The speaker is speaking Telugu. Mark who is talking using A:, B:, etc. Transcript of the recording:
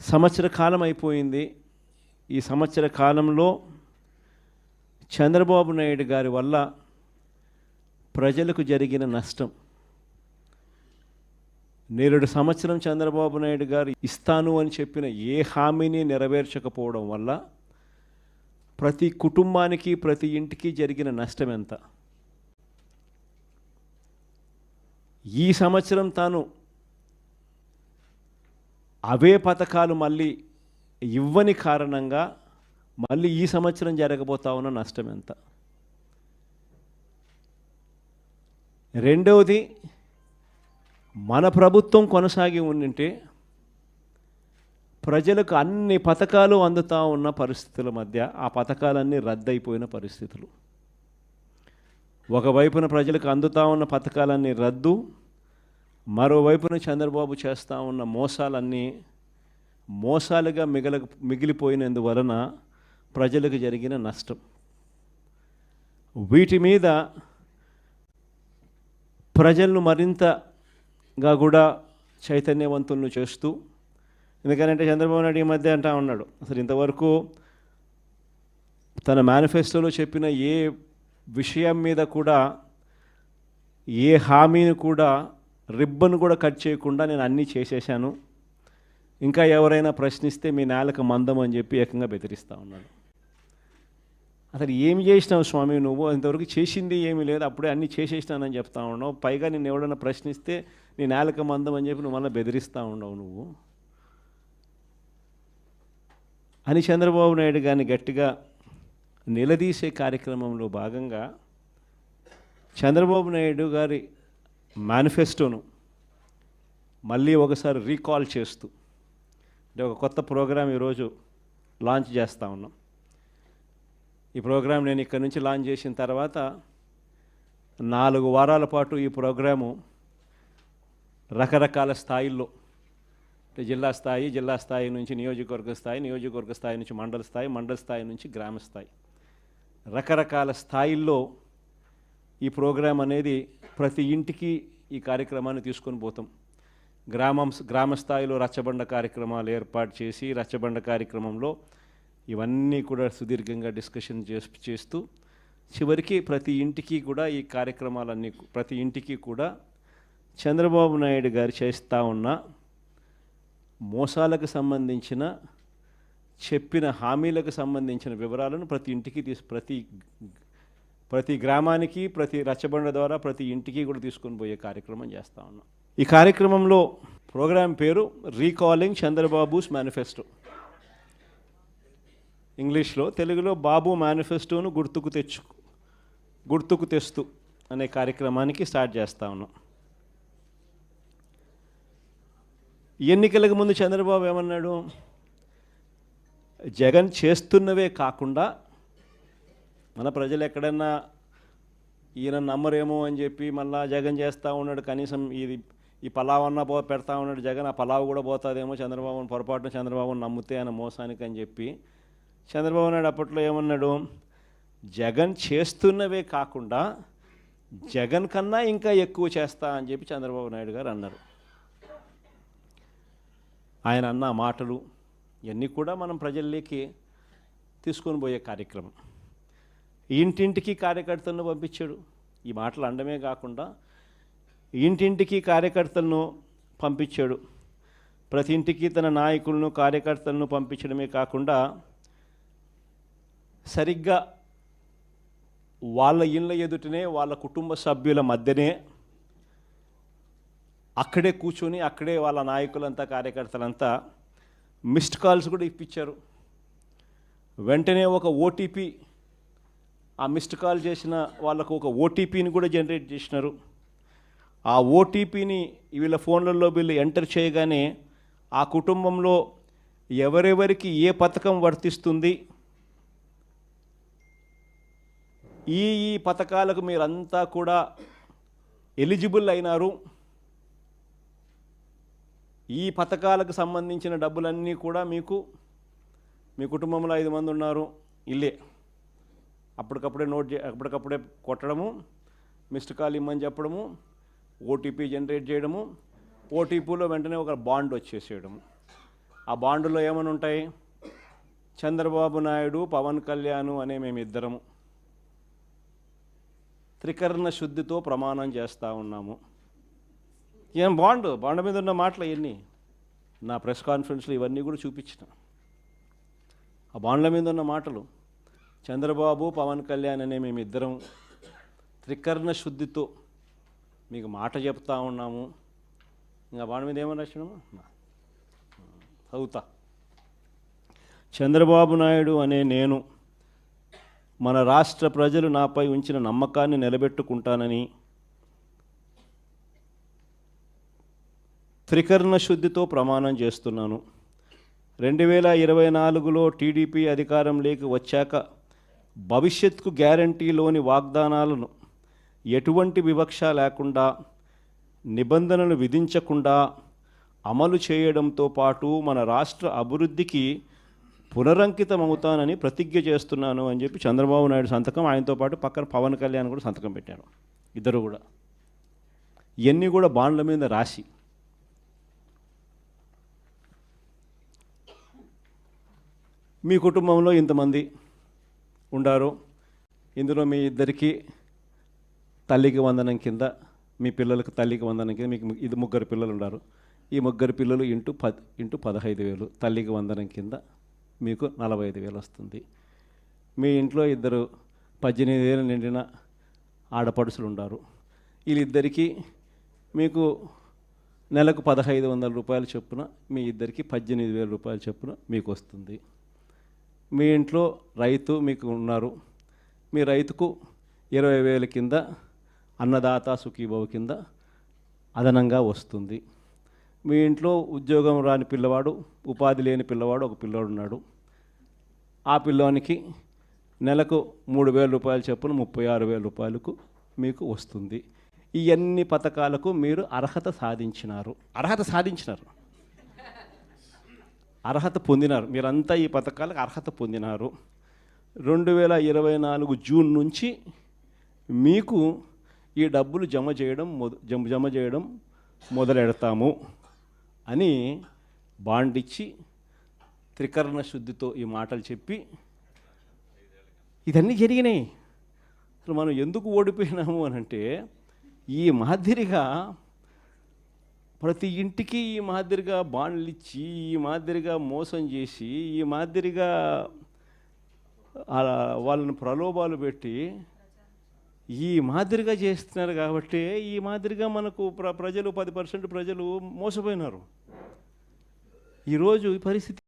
A: సంవత్సర కాలం అయిపోయింది. ఈ సంవత్సర కాలంలో చంద్రబాబు నాయుడు గారి వల్ల ప్రజలకు జరిగిన నష్టం. నేరుడు సంవత్సరం చంద్రబాబు నాయుడు గారు ఇస్తాను అని చెప్పిన ఏ హామీని నెరవేర్చకపోవడం వల్ల ప్రతి కుటుంబానికి ప్రతి ఇంటికి జరిగిన నష్టం ఎంత? ఈ సంవత్సరం తాను అవే పథకాలు మళ్ళీ ఇవ్వని కారణంగా మళ్ళీ ఈ సంవత్సరం జరగబోతా ఉన్న నష్టం ఎంత? రెండవది మన ప్రభుత్వం కొనసాగి ఉండింటే ప్రజలకు అన్ని పథకాలు అందుతా ఉన్న పరిస్థితుల మధ్య ఆ పథకాలన్నీ రద్దయిపోయిన పరిస్థితులు. ఒకవైపున ప్రజలకు అందుతా ఉన్న పథకాలన్నీ రద్దు మరోవైపున చంద్రబాబు చేస్తూ ఉన్న మోసాలన్నీ మోసాలుగా మిగల మిగిలిపోయినందువలన ప్రజలకు జరిగిన నష్టం. వీటి మీద ప్రజలను మరింతగా కూడా చైతన్యవంతులను చేస్తూ ఎందుకంటే చంద్రబాబు నాయుడు ఈ మధ్య అంటా ఉన్నాడు అసలు ఇంతవరకు తన మేనిఫెస్టోలో చెప్పిన ఏ విషయం మీద కూడా ఏ హామీని కూడా రిబ్బన్ కూడా కట్ చేయకుండా నేను అన్నీ చేసేసాను. ఇంకా ఎవరైనా ప్రశ్నిస్తే మీ నేలకు మందం అని చెప్పి ఏకంగా బెదిరిస్తూ ఉన్నాడు. అసలు ఏం చేసినావు స్వామి నువ్వు? ఇంతవరకు చేసింది ఏమీ లేదు అప్పుడే అన్నీ చేసేసినానని చెప్తా ఉన్నావు. పైగా నేను ఎవడన్నా ప్రశ్నిస్తే నీ నేలకు మందం అని చెప్పి నువ్వు మళ్ళీ బెదిరిస్తూ ఉండవు నువ్వు. అని చంద్రబాబు నాయుడు గారిని గట్టిగా నిలదీసే కార్యక్రమంలో భాగంగా చంద్రబాబు నాయుడు గారి మేనిఫెస్టోను మళ్ళీ ఒకసారి రీకాల్ చేస్తూ అంటే ఒక కొత్త ప్రోగ్రాం ఈరోజు లాంచ్ చేస్తూ ఉన్నాం. ఈ ప్రోగ్రాం నేను ఇక్కడ నుంచి లాంచ్ చేసిన తర్వాత నాలుగు వారాల పాటు ఈ ప్రోగ్రాము రకరకాల స్థాయిల్లో అంటే జిల్లా స్థాయి జిల్లా స్థాయి నుంచి నియోజకవర్గ స్థాయి నియోజకవర్గ స్థాయి నుంచి మండల స్థాయి మండల స్థాయి నుంచి గ్రామ స్థాయి. రకరకాల స్థాయిల్లో ఈ ప్రోగ్రాం అనేది ప్రతి ఇంటికి ఈ కార్యక్రమాన్ని తీసుకొని పోతాం. గ్రామం గ్రామ స్థాయిలో రచ్చబండ కార్యక్రమాలు ఏర్పాటు చేసి రచ్చబండ కార్యక్రమంలో ఇవన్నీ కూడా సుదీర్ఘంగా డిస్కషన్ చేస్- చేస్తూ చివరికి ప్రతి ఇంటికి కూడా ఈ కార్యక్రమాలన్నీ ప్రతి ఇంటికి కూడా చంద్రబాబు నాయుడు గారు చేస్తూ ఉన్న మోసాలకు సంబంధించిన చెప్పిన హామీలకు సంబంధించిన వివరాలను ప్రతి ఇంటికి తీసు ప్రతి ప్రతి గ్రామానికి ప్రతి రచ్చబండ ద్వారా ప్రతి ఇంటికి కూడా తీసుకొని పోయే కార్యక్రమం చేస్తూ ఉన్నాం. ఈ కార్యక్రమంలో ప్రోగ్రాం పేరు రీకాలింగ్ చంద్రబాబుస్ మేనిఫెస్టో. ఇంగ్లీష్లో తెలుగులో బాబు మేనిఫెస్టోను గుర్తుకు తెచ్చు గుర్తుకు తెస్తూ అనే కార్యక్రమానికి స్టార్ట్ చేస్తా ఉన్నాం. ఎన్నికలకు ముందు చంద్రబాబు ఏమన్నాడు? జగన్ చేస్తున్నవే కాకుండా మన ప్రజలు ఎక్కడన్నా ఈయన నమ్మరేమో అని చెప్పి మళ్ళా జగన్ చేస్తూ ఉన్నాడు కనీసం ఇది ఈ పలావ్ అన్న పో పెడతా ఉన్నాడు జగన్ ఆ పలావ్ కూడా పోతుందేమో చంద్రబాబును పొరపాటున చంద్రబాబును నమ్మితే ఆయన మోసానికి అని చెప్పి. చంద్రబాబు నాయుడు అప్పట్లో ఏమన్నాడు? జగన్ చేస్తున్నవే కాకుండా జగన్ కన్నా ఇంకా ఎక్కువ చేస్తా అని చెప్పి చంద్రబాబు నాయుడు గారు అన్నారు. ఆయన అన్న మాటలు ఇవన్నీ కూడా మనం ప్రజల్లోకి తీసుకొని పోయే కార్యక్రమం. ఇంటింటికి కార్యకర్తలను పంపించాడు. ఈ మాటలు అండమే కాకుండా ఇంటింటికి కార్యకర్తలను పంపించాడు. ప్రతి ఇంటికి తన నాయకులను కార్యకర్తలను పంపించడమే కాకుండా సరిగ్గా వాళ్ళ ఇళ్ళ ఎదుటనే వాళ్ళ కుటుంబ సభ్యుల మధ్యనే అక్కడే కూర్చొని అక్కడే వాళ్ళ నాయకులంతా కార్యకర్తలంతా మిస్డ్ కాల్స్ కూడా ఇప్పించారు. వెంటనే ఒక ఓటీపీ ఆ మిస్డ్ కాల్ చేసిన వాళ్ళకు ఒక ఓటీపీని కూడా జనరేట్ చేసినారు. ఆ ఓటీపీని వీళ్ళ ఫోన్లలో వీళ్ళు ఎంటర్ చేయగానే ఆ కుటుంబంలో ఎవరెవరికి ఏ పథకం వర్తిస్తుంది ఈ ఈ పథకాలకు మీరంతా కూడా ఎలిజిబుల్ అయినారు. ఈ పథకాలకు సంబంధించిన డబ్బులన్నీ కూడా మీకు మీ కుటుంబంలో ఐదు మంది ఉన్నారు ఇల్లే. అప్పటికప్పుడే నోట్ చే అప్పటికప్పుడే కొట్టడము మిస్డ్ కాల్ ఇమ్మని చెప్పడము ఓటీపీ జనరేట్ చేయడము ఓటీపీలో వెంటనే ఒక బాండ్ వచ్చేసేయడము. ఆ బాండ్లో ఏమని ఉంటాయి? చంద్రబాబు నాయుడు పవన్ కళ్యాణ్ అనే మేమిద్దరము. త్రికరణ శుద్ధితో ప్రమాణం చేస్తూ ఉన్నాము. ఏం బాండ్? బాండ్ మీద ఉన్న మాటలు ఇవన్నీ నా ప్రెస్ కాన్ఫరెన్స్లో ఇవన్నీ కూడా చూపించిన. ఆ బాండ్ల మీద ఉన్న మాటలు. చంద్రబాబు పవన్ కళ్యాణ్ అనే మేమిద్దరం త్రికరణ శుద్ధితో మీకు మాట చెప్తా ఉన్నాము. ఇంకా వాడి మీద ఏమని రాసినాము చదువుతా. చంద్రబాబు నాయుడు అనే నేను మన రాష్ట్ర ప్రజలు నాపై ఉంచిన నమ్మకాన్ని నిలబెట్టుకుంటానని త్రికరణ శుద్ధితో ప్రమాణం చేస్తున్నాను. రెండు వేల ఇరవై నాలుగులో టీడీపీ అధికారంలోకి వచ్చాక భవిష్యత్కు గ్యారంటీలోని వాగ్దానాలను ఎటువంటి వివక్ష లేకుండా నిబంధనలు విధించకుండా అమలు చేయడంతో పాటు మన రాష్ట్ర అభివృద్ధికి పునరంకితమవుతానని ప్రతిజ్ఞ చేస్తున్నాను అని చెప్పి చంద్రబాబు నాయుడు సంతకం ఆయనతో పాటు పక్కన పవన్ కళ్యాణ్ కూడా సంతకం పెట్టారు. ఇద్దరు కూడా. ఇవన్నీ కూడా బాండ్ల మీద రాసి. మీ కుటుంబంలో ఇంతమంది ఉండారు. ఇందులో మీ ఇద్దరికి తల్లికి వందనం కింద మీ పిల్లలకు తల్లికి వందనం కింద మీకు ఇది ముగ్గురు పిల్లలు ఉన్నారు ఈ ముగ్గురు పిల్లలు ఇంటూ పద్ ఇంటూ పదహైదు వేలు. తల్లికి వందనం కింద మీకు నలభై ఐదు వేలు వస్తుంది. మీ ఇంట్లో ఇద్దరు పద్దెనిమిది వేలు నిండిన ఆడపడుసులు ఉన్నారు వీళ్ళిద్దరికీ మీకు నెలకు పదహైదు వందల రూపాయలు చొప్పున మీ ఇద్దరికి పద్దెనిమిది వేల రూపాయలు చొప్పున మీకు వస్తుంది. మీ ఇంట్లో రైతు మీకు ఉన్నారు. మీ రైతుకు ఇరవై వేల కింద అన్నదాత సుఖీభవ కింద అదనంగా వస్తుంది. మీ ఇంట్లో ఉద్యోగం రాని పిల్లవాడు ఉపాధి లేని పిల్లవాడు ఒక పిల్లవాడు ఉన్నాడు. ఆ పిల్లోనికి నెలకు మూడు వేల రూపాయలు చొప్పున ముప్పై ఆరు వేల రూపాయలకు మీకు వస్తుంది. ఇవన్నీ పథకాలకు మీరు అర్హత సాధించినారు. అర్హత సాధించినారు. అర్హత పొందినారు. మీరంతా ఈ పథకాలకు అర్హత పొందినారు. రెండు వేల ఇరవై నాలుగు జూన్ నుంచి మీకు ఈ డబ్బులు జమ చేయడం మొద జమ జమ చేయడం మొదలెడతాము అని బాండ్ ఇచ్చి త్రికరణ శుద్ధితో ఈ మాటలు చెప్పి ఇదన్నీ జరిగినాయి. అసలు మనం ఎందుకు ఓడిపోయినాము అని అంటే ఈ మాదిరిగా ప్రతి ఇంటికి ఈ మాదిరిగా బాండ్లు ఇచ్చి ఈ మాదిరిగా మోసం చేసి ఈ మాదిరిగా అలా వాళ్ళని ప్రలోభాలు పెట్టి ఈ మాదిరిగా చేస్తున్నారు కాబట్టి ఈ మాదిరిగా మనకు ప్ర ప్రజలు పది పర్సెంట్ ప్రజలు మోసపోయినారు. ఈరోజు ఈ పరిస్థితి